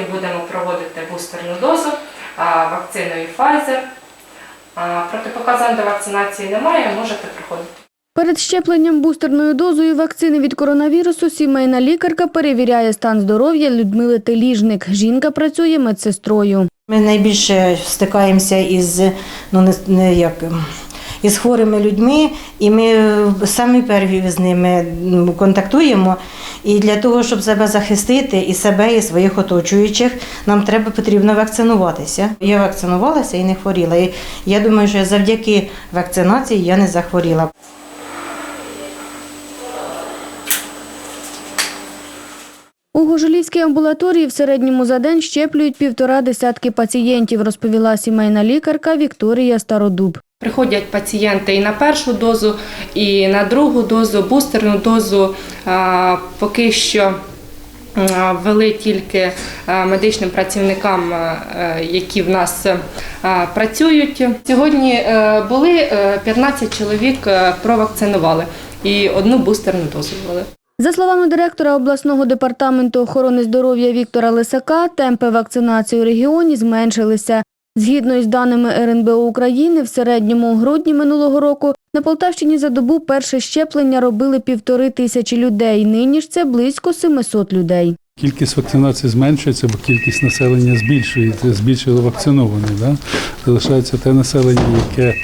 Сьогодні будемо проводити бустерну дозу вакциною Pfizer. Протипоказань до вакцинації немає, можете приходити. Перед щепленням бустерною дозою вакцини від коронавірусу сімейна лікарка перевіряє стан здоров'я Людмили Теліжник. Жінка працює медсестрою. Ми найбільше стикаємося із ну не, не як. Із хворими людьми, і ми самі перві з ними контактуємо. І для того, щоб себе захистити і себе, і своїх оточуючих, нам треба потрібно вакцинуватися. Я вакцинувалася і не хворіла. І я думаю, що завдяки вакцинації я не захворіла. У Гожелівській амбулаторії в середньому за день щеплюють півтора десятки пацієнтів, розповіла сімейна лікарка Вікторія Стародуб. Приходять пацієнти і на першу дозу, і на другу дозу, бустерну дозу. Поки що ввели тільки медичним працівникам, е, які в нас працюють. Сьогодні е, були е, 15 чоловік е, провакцинували і одну бустерну дозу ввели. За словами директора обласного департаменту охорони здоров'я Віктора Лисака, темпи вакцинації у регіоні зменшилися. Згідно із даними РНБО України, в середньому грудні минулого року на Полтавщині за добу перше щеплення робили півтори тисячі людей. Нині ж це близько 700 людей. Кількість вакцинації зменшується, бо кількість населення збільшується, збільшили вакцинованих. Да? Залишається те населення, яке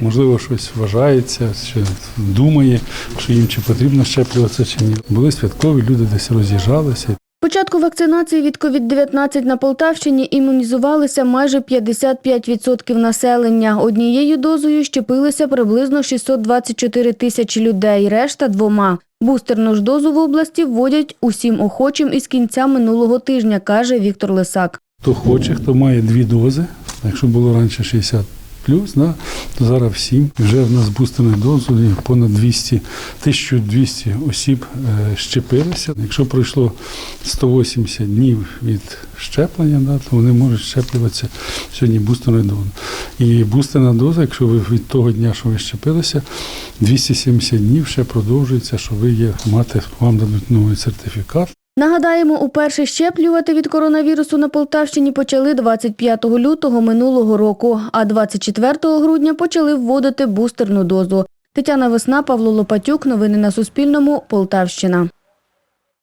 можливо щось вважається, чи думає, що їм чи потрібно щеплюватися, чи ні. Були святкові, люди десь роз'їжджалися. Початку вакцинації від COVID-19 на Полтавщині імунізувалися майже 55% населення. Однією дозою щепилися приблизно 624 тисячі людей, решта двома. Бустерну ж дозу в області вводять усім охочим із кінця минулого тижня, каже Віктор Лисак. Хто хоче, хто має дві дози, якщо було раніше 60 плюс, да, зараз всім. Вже в нас бустерна доза, і понад 200, 1200 осіб е, щепилися. Якщо пройшло 180 днів від щеплення, да, то вони можуть щеплюватися сьогодні бустерною дозою. І бустерна доза, якщо ви від того дня, що ви щепилися, 270 днів ще продовжується, що ви є мати, вам дадуть новий сертифікат. Нагадаємо, уперше щеплювати від коронавірусу на Полтавщині почали 25 лютого минулого року, а 24 грудня почали вводити бустерну дозу. Тетяна Весна, Павло Лопатюк. Новини на Суспільному. Полтавщина.